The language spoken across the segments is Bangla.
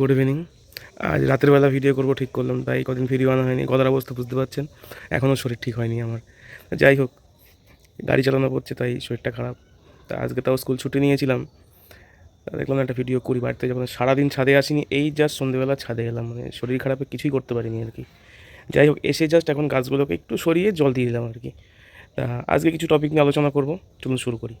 গুড ইভিনিং আজ রাতের বেলা ভিডিও করব, ঠিক করলাম, তাই কদিন ভিডিও আনা হয়নি, গলার অবস্থা বুঝতে পারছেন। এখনও শরীর ঠিক হয়নি আমার। যাই হোক, গাড়ি চালানো পড়ছে, তাই শরীরটা খারাপ। তা আজকে তাও স্কুল ছুটি নিয়েছিলাম। দেখলাম একটা ভিডিও করি, বাড়িতে যখন সারাদিন ছাদে আসিনি, এই জাস্ট সন্ধেবেলা ছাদে এলাম মানে শরীর খারাপে কিছুই করতে পারিনি আর কি। যাই হোক, এসে জাস্ট এখন গাছগুলোকে একটু সরিয়ে জল দিয়ে দিলাম আর কি। তা আজকে কিছু টপিক নিয়ে আলোচনা করব, চলুন শুরু করি।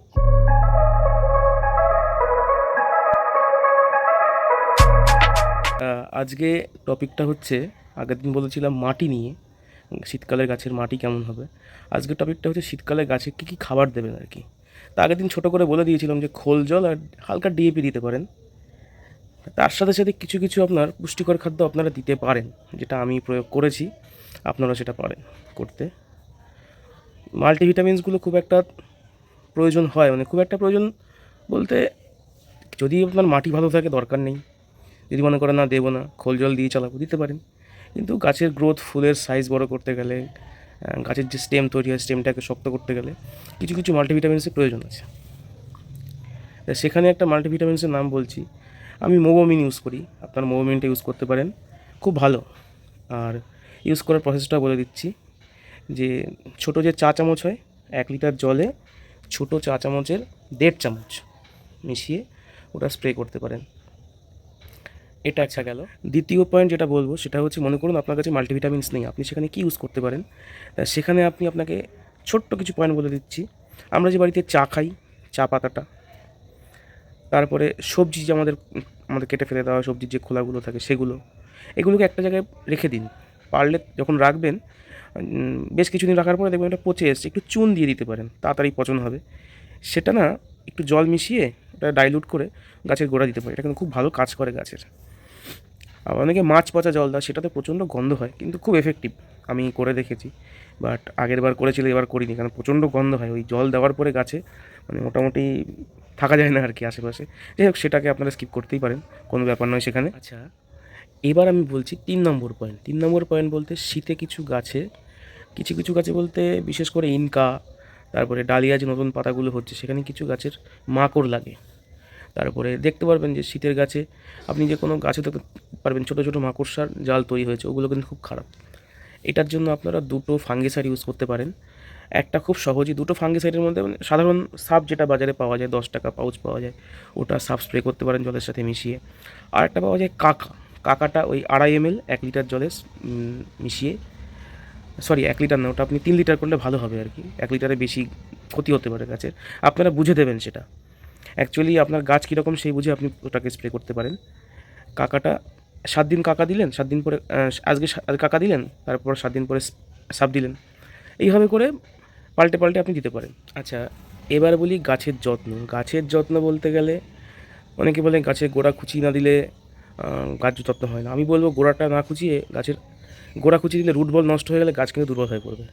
আজকে টপিকটা হচ্ছে, আগের দিন বলেছিলাম মাটি নিয়ে, শীতকালের গাছের মাটি কেমন হবে। আজকের টপিকটা হচ্ছে শীতকালে গাছে কী কী খাবার দেবেন আর কি। তা আগের দিন ছোটো করে বলে দিয়েছিলাম যে খোল, জল আর হালকা ডিএপি দিতে পারেন। তার সাথে সাথে কিছু কিছু আপনার পুষ্টিকর খাদ্য আপনারা দিতে পারেন, যেটা আমি প্রয়োগ করেছি, আপনারা সেটা পারেন করতে। মাল্টিভিটামিনসগুলো খুব একটা প্রয়োজন হয় মানে খুব একটা প্রয়োজন বলতে যদি আপনার মাটি ভালো থাকে, দরকার নেই। যদি মনে করেন না, দেবো না, খোল জল দিয়ে চালাবো। দিতে পারেন। কিন্তু গাছের গ্রোথ ফুলের সাইজ বড় করতে গেলে গাছের যে স্টেম তৈরি হয় স্টেমটাকে শক্ত করতে গেলে কিছু কিছু মাল্টিভিটামিনসের প্রয়োজন আছে। সেখানে একটা মাল্টিভিটামিনসের নাম বলছি। আমি মোবোমিন ইউজ করি। আপনার মোবোমিনটা ইউজ করতে পারেন। খুব ভালো। আর ইউজ করার প্রসেসটা বলে দিচ্ছি যে, ছোট যে চা চামচ হয়, এক লিটার জলে ছোট চা চামচের দেড় চামচ মিশিয়ে ওটা স্প্রে করতে পারেন। এটা একটা গেল। দ্বিতীয় পয়েন্ট যেটা বলব সেটা হচ্ছে মনে করুন আপনার কাছে মাল্টিভিটামিনস নেই আপনি সেখানে কি ইউজ করতে পারেন? তা সেখানে আপনি আপনাকে ছোট্ট কিছু পয়েন্ট বলে দিচ্ছি। আমরা যে বাড়িতে চা খাই চা পাতাটা তারপরে সবজি যে আমাদের আমাদের কেটে ফেলে দেওয়া সবজির যে খোলাগুলো থাকে সেগুলো এগুলোকে একটা জায়গায় রেখে দিন। পারলে যখন রাখবেন বেশ কিছুদিন রাখার পরে দেখবেন এটা পচে এসছে একটু চুন দিয়ে দিতে পারেন তাড়াতাড়ি পচন হবে। সেটা না একটু জল মিশিয়ে ওটা ডাইলুট করে গাছের গোড়া দিতে পারে এটা কিন্তু খুব ভালো কাজ করে গাছের। আবার অনেকে মাছ পচা জল দেওয়া সেটাতে প্রচণ্ড গন্ধ হয়, কিন্তু খুব এফেক্টিভ আমি করে দেখেছি বাট আগের বার করেছিল, এবার করিনি, কারণ প্রচণ্ড গন্ধ হয়। ওই জল দেওয়ার পরে গাছে মানে মোটামুটি থাকা যায় না আর কি আশেপাশে। যাই হোক, সেটাকে আপনারা স্কিপ করতেই পারেন, কোনো ব্যাপার নয় সেখানে। আচ্ছা এবার আমি বলছি তিন নম্বর পয়েন্ট তিন নম্বর পয়েন্ট বলতে শীতে কিছু গাছে, কিছু কিছু গাছে বলতে বিশেষ করে ইনকা, তারপরে ডালিয়া যে নতুন পাতাগুলো হচ্ছে, সেখানে কিছু গাছের মাকড় লাগে। তারপরে দেখতে পারবেন যে শীতের গাছে আপনি যে কোনো গাছে দেখতে পারবেন ছোটো ছোটো মাকড়সার জাল তৈরি হয়েছে, ওগুলো কিন্তু খুব খারাপ। এটার জন্য আপনারা দুটো ফাঙ্গিসাইড ইউজ করতে পারেন। একটা খুব সহজই দুটো ফাঙ্গিসাইডের মধ্যে মানে সাধারণ সাপ যেটা বাজারে পাওয়া যায়, দশ টাকা পাউচ পাওয়া যায়, ওটা সাপ স্প্রে করতে পারেন জলের সাথে মিশিয়ে। আর একটা পাওয়া যায় কাকা। কাকাটা ওই আড়াই এম এল এক লিটার জলে মিশিয়ে সরি এক লিটার না, ওটা আপনি তিন লিটার করলে ভালো হবে আর কি। এক লিটারে বেশি ক্ষতি হতে পারে গাছের। আপনারা বুঝে দেবেন সেটা। অ্যাকচুয়ালি আপনার গাছ কীরকম সেই বুঝে আপনি ওটাকে স্প্রে করতে পারেন। কাকাটা সাত দিন কাকা দিলেন, সাত দিন পরে আজকে কাকা দিলেন, তারপর সাত দিন পরে সাপ দিলেন। এইভাবে করে পাল্টে পাল্টে আপনি দিতে পারেন। আচ্ছা এবার বলি গাছের যত্ন। গাছের যত্ন বলতে গেলে অনেকে বলেন গাছের গোড়া খুঁচিয়ে না দিলে গাছ যত্ন হয় না। আমি বলব গোড়াটা না খুঁচিয়ে গাছের গোড়া খুঁচিয়ে দিলে রুট বল নষ্ট হয়ে গেলে গাছ কিন্তু দুর্বল হয়ে পড়বে।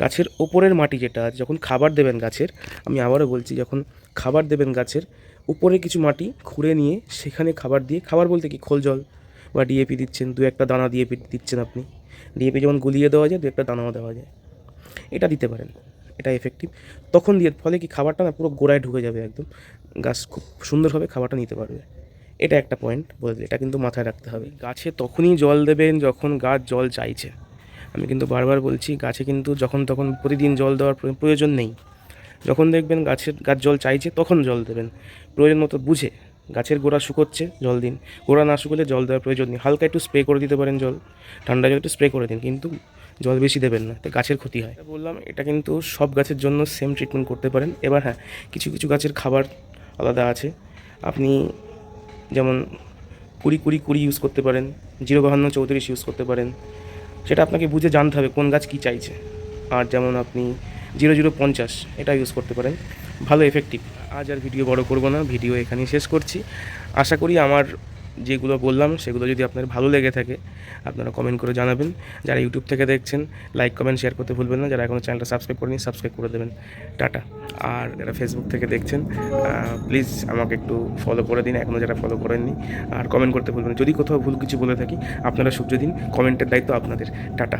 গাছের ওপরের মাটি যেটা যখন খাবার দেবেন গাছের, আমি আবারও বলছি, যখন খাবার দেবেন গাছের, উপরে কিছু মাটি খুঁড়ে নিয়ে সেখানে খাবার দিয়ে, খাবার বলতে কি? খোল জল বা ডিএপি দিচ্ছেন, দু একটা দানা ডিএপি দিচ্ছেন আপনি। ডিএপি যেমন গুলিয়ে দেওয়া যায়, দু একটা দানাও দেওয়া যায়। এটা দিতে পারেন, এটা এফেক্টিভ তখন দিয়ে, ফলে কি খাবারটা না পুরো গোড়ায় ঢুকে যাবে একদম। গাছ খুব সুন্দরভাবে খাবারটা নিতে পারবে। এটা একটা পয়েন্ট বলে দিই এটা কিন্তু মাথায় রাখতে হবে। গাছে তখনই জল দেবেন যখন গাছ জল চাইছে। আমি কিন্তু বারবার বলছি, গাছে কিন্তু যখন তখন প্রতিদিন জল দেওয়ার প্রয়োজন নেই। যখন দেখবেন গাছের গাছ জল চাইছে, তখন জল দেবেন। প্রয়োজন মতো বুঝে গাছের গোড়া শুকোচ্ছে, জল দিন। গোড়া না শুকোলে জল দেওয়ার প্রয়োজন নেই। হালকা একটু স্প্রে করে দিতে পারেন জল। ঠান্ডা জল একটু স্প্রে করে দিন, কিন্তু জল বেশি দেবেন না, তো গাছের ক্ষতি হয়। বললাম, এটা কিন্তু সব গাছের জন্য সেম ট্রিটমেন্ট করতে পারেন। এবার হ্যাঁ কিছু কিছু গাছের খাবার আলাদা আছে। আপনি যেমন কুড়ি কুড়ি কুড়ি ইউজ করতে পারেন, জিরো বাহান্ন, চৌত্রিশ ইউজ করতে পারেন। সেটা আপনাকে বুঝে জানতে হবে কোন গাছ কী চাইছে। আর যেমন আপনি জিরো জিরো পঞ্চাশ, এটা ইউজ করতে পারেন। ভালো এফেক্টিভ আজ আর ভিডিও বড় করব না ভিডিও এখানেই শেষ করছি। আশা করি আমার যেগুলো বললাম, সেগুলো যদি আপনার ভালো লেগে থাকে, আপনারা কমেন্ট করে জানাবেন। যারা ইউটিউব থেকে দেখছেন লাইক কমেন্ট শেয়ার করতে ভুলবেন না। যারা এখনও চ্যানেলটা সাবস্ক্রাইব করেনি সাবস্ক্রাইব করে দেবেন। টাটা। আর যারা ফেসবুক থেকে দেখছেন প্লিজ আমাকে একটু ফলো করে দিন। এখনও যারা ফলো করেননি, আর কমেন্ট করতে ভুলবেন যদি কোথাও ভুল কিছু বলে থাকি, আপনারা সূর্য দিন কমেন্টের দায়িত্ব আপনাদের। টাটা।